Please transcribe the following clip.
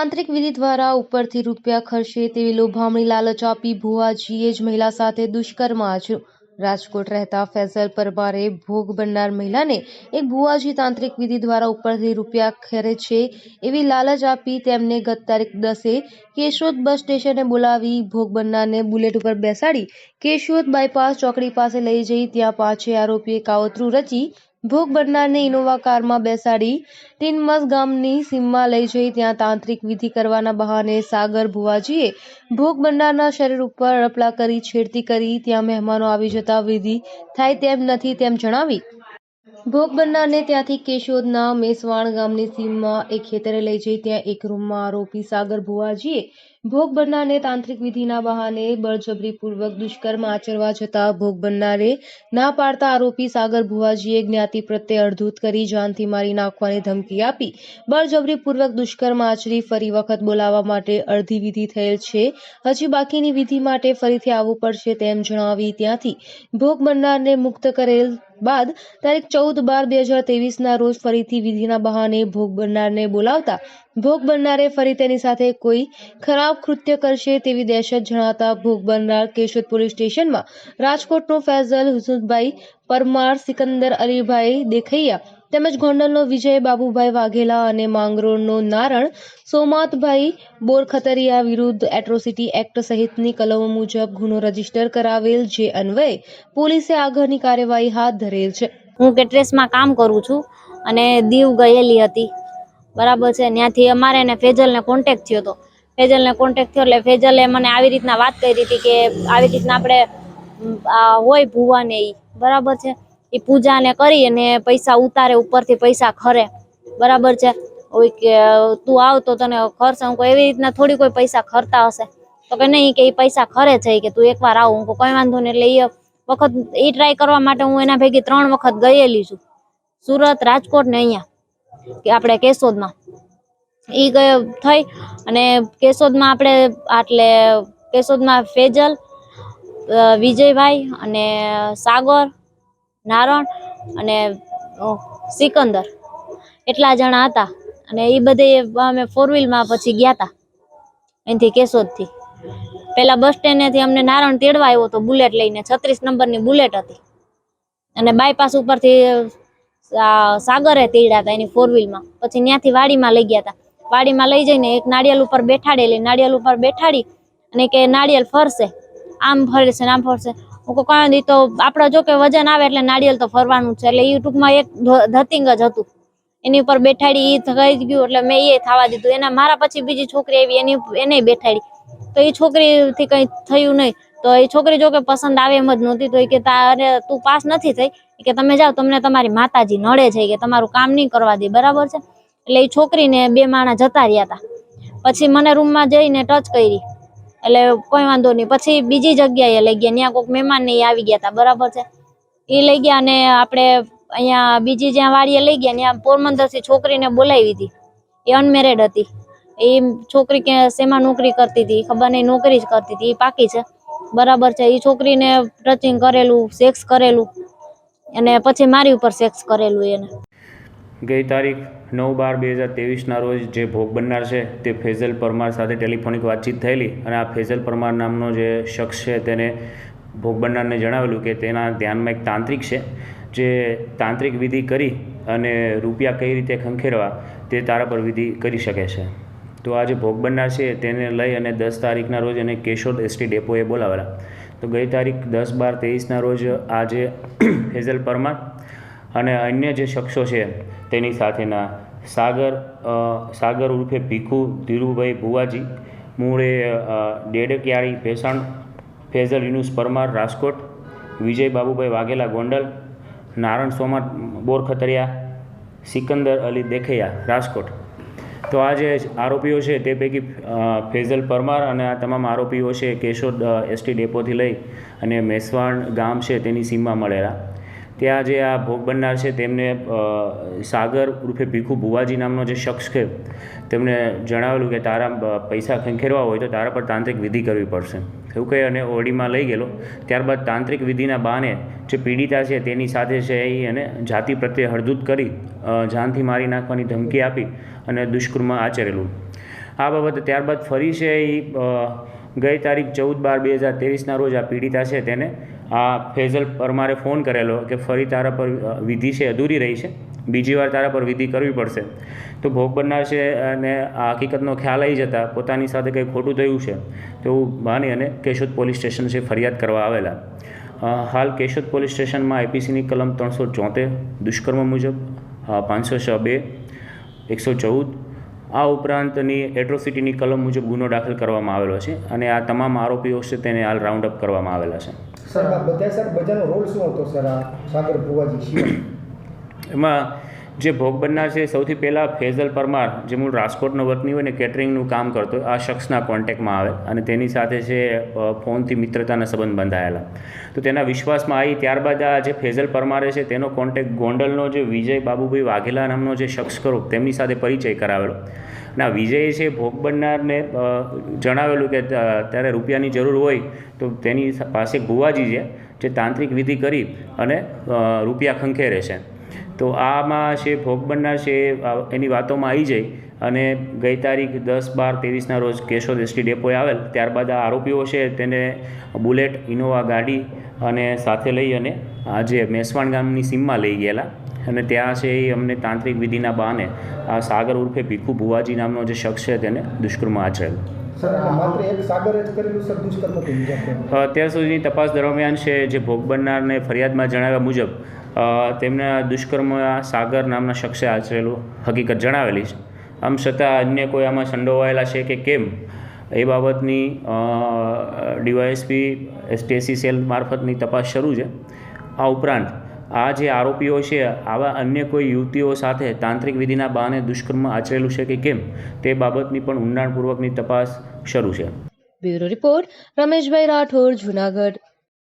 તાંત્રિક વિધિ દ્વારા ઉપરથી રૂપિયા ખર્ચે તેવી લોભામણી લાલચ આપી ભુવાજીએ જ મહિલા સાથે દુષ્કર્મ આચર્યું રાજકોટ રહેતા ફેઝલ પરમારે ભોગ બનનાર મહિલાને એક ભુવાજી તાંત્રિક વિધિ દ્વારા ઉપરથી રૂપિયા ખર્ચે એવી લાલચ આપી તેમને ગત તારીખ દસે કેશોદ બસ સ્ટેશને બોલાવી ભોગ બનનારને બુલેટ ઉપર બેસાડી કેશોદ બાયપાસ ચોકડી પાસે લઈ જઈ ત્યાં પાંચે આરોપીએ કાવતરું રચી ભોગ બનનારને ઇનોવા કારમાં બેસાડી ટીનમસ ગામની સીમમાં લઈ જઈ ત્યાં તાંત્રિક વિધિ કરવાના બહાને સાગર ભુવાજીએ ભોગ બનનારના શરીર ઉપર અડપલા કરી છેડતી કરી ત્યાં મહેમાનો આવી જતા વિધિ થાય તેમ નથી તેમ જણાવી ભોગ બનનારને ત્યાંથી કેશોદના મેસવાણ ગામની સીમમાં એક ખેતરે લઈ જઈ ત્યાં એક રૂમમાં આરોપી સાગર ભુવાજીએ ભોગ બનનારને તાંત્રિક વિધિના બહાને બળજબરીપૂર્વક દુષ્કર્મ આચરવા જતા ભોગ બનનારે ના પાડતા આરોપી સાગર ભુવાજીએ જ્ઞાતિ પ્રત્યે અડધૂત કરી જાનથી મારી નાખવાની ધમકી આપી. બળજબરીપૂર્વક દુષ્કર્મ આચરી ફરી વખત બોલાવવા માટે અડધી વિધિ થયેલ છે. હજી બાકીની વિધિ માટે ફરીથી આવવું પડશે તેમ જણાવી ત્યાંથી ભોગ બનનારને મુક્ત કરેલ બાદ તારીખ ચૌદ બાર બે હજાર તેવીસના રોજ ફરીથી વિધિના બહાને ભોગ બનનારને બોલાવતા ભોગ બનનારે ફરી તેની સાથે કોઈ ખરાબ કૃત્ય કરશે તેવી દહેશત જણાતા ભોગ બનનાર કેશોદ પોલીસ સ્ટેશનમાં રાજકોટનો ફૈઝલ હુસુનભાઈ પરમાર, સિકંદર અલીભાઈ દેખૈયા તેમજ ગોંડલનો વિજય બાબુભાઈ વાઘેલા અને માંગરોળનો નારણ સોમાતભાઈ બોરખતરિયા વિરુદ્ધ એટ્રોસિટી એક્ટ સહિતની કલમો મુજબ ગુનો રજિસ્ટર કરાવેલ, જે અન્વયે પોલીસે આગળની કાર્યવાહી હાથ ધરેલ છે. હું કેટ્રેસમાં કામ કરું છું અને દીવ ગયેલી હતી. બરાબર છે, ત્યાંથી અમારે ને ફેજલને કોન્ટેક્ટ થયો હતો. ફેજલને કોન્ટેક્ટ થયો એટલે ફેજલે મને આવી રીતના વાત કરી હતી કે આવી રીતના આપણે હોય ભુવાને એ બરાબર છે. એ પૂજાને કરી અને પૈસા ઉતારે, ઉપરથી પૈસા ખરે. બરાબર છે? હોય કે તું આવ તો તને ખર્ચ. હું એવી રીતના થોડી કોઈ પૈસા ખરતા હશે. તો કે નહીં, કે એ પૈસા ખરે છે કે તું એકવાર આવ. હું કોઈ વાંધો નહીં. એટલે એ વખત એ ટ્રાય કરવા માટે હું એના ભેગી ત્રણ વખત ગયેલી છું. સુરત, રાજકોટ ને અહીંયા, કે આપણે કેશોદમાં. એ ગયો થઈ અને કેશોદમાં આપણે આટલે, કેશોદમાં ફેજલ વિજયભાઈ અને સાગર નારણ અને સિકંદર. એટલા જણા હતા અને એ બધે અમે ફોર વ્હીલમાં પછી ગયા હતા અહીંથી કેશોદથી. પેલા બસ સ્ટેન્ડેથી અમને નારણ તેડવા આવ્યો હતો બુલેટ લઈને, છત્રીસ નંબરની બુલેટ હતી. અને બાયપાસ ઉપરથી સાગરે તેડ્યા હતા એની ફોર વ્હીલમાં પછી ત્યાંથી વાડીમાં લઈ ગયા હતા વાડીમાં લઈ જઈને એક નાળિયેર ઉપર બેઠાડેલી. નાળિયેર ઉપર બેઠાડી અને કે નાળિયેર ફરશે. આમ ફરશે આમ ફરશે. હું કહું, કાંઈ તો આપણે જો કે વજન આવે એટલે નાળિયેર તો ફરવાનું છે. એટલે એ ટૂંકમાં એક ધતિંગ જ હતું. એની ઉપર બેઠાડી એ થઈ ગયું, એટલે મેં એ થવા દીધું. એના મારા પછી બીજી છોકરી આવી, એની એને બેઠાડી. તો એ છોકરીથી કંઈ થયું નહીં. તો એ છોકરી જો કે પસંદ આવે એમ જ નહોતી, તો એ કે તારે તું પાસ નથી થઈ? કે, તમે જાઓ, તમને તમારી માતાજી નડે છે. કે, તમારું કામ નહીં કરવા દે. બરાબર છે? એટલે એ છોકરીને બે માણા જતા રહ્યા હતા પછી મને રૂમમાં જઈને ટચ કરી. એટલે કોઈ વાંધો નહીં. પછી બીજી જગ્યાએ લઈ ગયા. ત્યાં કોઈક મહેમાન ને આવી ગયા હતા બરાબર છે? એ લઈ ગયા અને આપણે અહીંયા બીજી જ્યાં વાડીએ લઈ ગયા, ત્યાં પોરબંદરથી છોકરીને બોલાવી હતી. એ અનમેરેડ હતી. એ છોકરી કે શેમાં નોકરી કરતી હતી? ખબર નહીં, નોકરી જ કરતી હતી. એ પાકી છે. બરાબર છે? એ છોકરીને ટચિંગ કરેલું, સેક્સ કરેલું. અને પછી મારી ઉપર સેક્સ કરેલું એને. ગઈ તારીખ નવ બાર બે હજાર તેવીસના રોજ જે ભોગ બનનાર છે તે ફેઝલ પરમાર સાથે ટેલિફોનિક વાતચીત થયેલી અને આ ફેઝલ પરમાર નામનો જે શખ્સ છે તેને ભોગ બનનારને જણાવેલું કે તેના ધ્યાનમાં એક તાંત્રિક છે જે તાંત્રિક વિધિ કરી અને રૂપિયા કઈ રીતે ખંખેરવા તે તારા પર વિધિ કરી શકે છે. તો આ જે ભોગ બનનાર છે તેને લઈ અને દસ તારીખના રોજ એને કેશોદ એસટી ડેપોએ બોલાવેલા. તો ગઈ તારીખ દસ બાર તેવીસના રોજ આજે ફેઝલ પરમાર અને અન્ય જે શખ્સો છે તેની સાથેના સાગર સાગર ઉર્ફે ભીખુ, ધીરુભાઈ ભુવાજી, મૂળે ડેડકિયાળી ભેસાણ, ફેઝલ યુનુસ પરમાર, રાજકોટ, વિજય બાબુભાઈ વાઘેલા ગોંડલ નારણ સોમા બોરખતરિયા સિકંદર અલી દેખૈયા, રાજકોટ. તો આ જે આરોપીઓ છે તે પૈકી ફેઝલ પરમાર અને આ તમામ આરોપીઓ છે કેશોદ એસટી ડેપોથી લઈ અને મેસવાણ ગામ છે તેની સીમમાં મળેલા. ત્યાં જે આ ભોગ બનનાર છે, તેમને સાગર ઉર્ફે ભીખુ ભુવાજી નામનો જે શખ્સ છે તેમણે જણાવેલું કે તારા પૈસા ખંખેરવા હોય તો તારા પર તાંત્રિક વિધિ કરવી પડશે. એવું કહી અને ઓડીમાં લઈ ગયેલો. ત્યારબાદ તાંત્રિક વિધિના બહાને જે પીડિતા છે, તેની સાથે છે એ એને જાતિ પ્રત્યે હળદૂત કરી જાનથી મારી નાખવાની ધમકી આપી અને દુષ્કર્મ આચરેલું. આ બાબતે ત્યારબાદ ફરી છે એ ગઈ તારીખ ચૌદ બાર બે હજાર તેવીસના રોજ આ પીડિતા છે તેને આ ફેઝલ પરમારે ફોન કરેલો કે ફરી તારા પર વિધિ છે, અધૂરી રહી છે. બીજી વાર તારા પર વિધિ કરવી પડશે. તો ભોગ બનનાર છે અને આ હકીકતનો ખ્યાલ આવી જતા પોતાની સાથે કંઈ ખોટું થયું છે તેવું માની અને કેશોદ પોલીસ સ્ટેશન છે ફરિયાદ કરવા આવેલા. હાલ કેશોદ પોલીસ સ્ટેશનમાં આઈપીસીની કલમ ત્રણસો ચોતેર દુષ્કર્મ મુજબ પાંચસો છ બે, એકસો ચૌદ આ ઉપરાંતની એટ્રોસિટીની કલમ મુજબ ગુનો દાખલ કરવામાં આવેલો છે અને આ તમામ આરોપીઓ છે તેને હાલ રાઉન્ડ અપ કરવામાં આવેલા છે. સર બધા સર બધાનો રોલ શું હતો સર આ સાગર ભુવાજી એમાં જે ભોગ બનનાર છે સૌથી પહેલાં ફેઝલ પરમાર, જે મૂળ રાજકોટનો વતની હોય ને કેટરિંગનું કામ કરતો આ શખ્સના કોન્ટેક્ટમાં આવે અને તેની સાથે છે ફોનથી મિત્રતાના સંબંધ બંધાયેલા. તો તેના વિશ્વાસમાં આવી ત્યારબાદ આ જે ફેઝલ પરમારે છે, તેનો કોન્ટેક્ટ ગોંડલનો જે વિજય બાબુભાઈ વાઘેલા નામનો જે શખ્સ ખરો તેમની સાથે પરિચય કરાવેલો. આ વિજયે છે, ભોગ બનનારને જણાવેલું કે ત્યારે રૂપિયાની જરૂર હોય તો તેની પાસે ભુવાજી છે, જે તાંત્રિક વિધિ કરી અને રૂપિયા ખંખેરે છે. તો આમાં છે ભોગ બનનાર છે એની વાતોમાં આવી જઈ અને ગઈ તારીખ દસ બાર ત્રેવીસના રોજ કેશોદ એસટી ડેપોએ આવેલ ત્યારબાદ આ આરોપીઓ છે તેને બુલેટ ઇનોવા ગાડી અને સાથે લઈ અને આજે મેસવાણ ગામની સીમમાં લઈ ગયેલા. અને ત્યાં છે એ અમને તાંત્રિક વિધિના બહાને આ સાગર ઉર્ફે ભીખુ ભુવાજી નામનો જે શખ્સ છે તેને દુષ્કર્મ આચરેલ. અત્યાર સુધીની તપાસ દરમિયાન છે જે ભોગ બનનારને ફરિયાદમાં જણાવ્યા મુજબ તેમના દુષ્કર્મ આ સાગર નામના શખ્સે આચરેલું હકીકત જણાવેલી છે. આમ છતાં અન્ય કોઈ આમાં સંડોવાયેલા છે કે કેમ? એ બાબતની ડીવાયએસપી સ્ટેસી સેલ મારફતની તપાસ શરૂ છે. આ ઉપરાંત, આ જે આરોપીઓ છે, આવા અન્ય કોઈ યુવતીઓ સાથે તાંત્રિક વિધિના બહાને દુષ્કર્મ આચરેલું છે કે કેમ? તે બાબતની પણ ઊંડાણપૂર્વકની તપાસ શરૂ છે. Bureau report, Rameshbhai Rathod, Junagadh.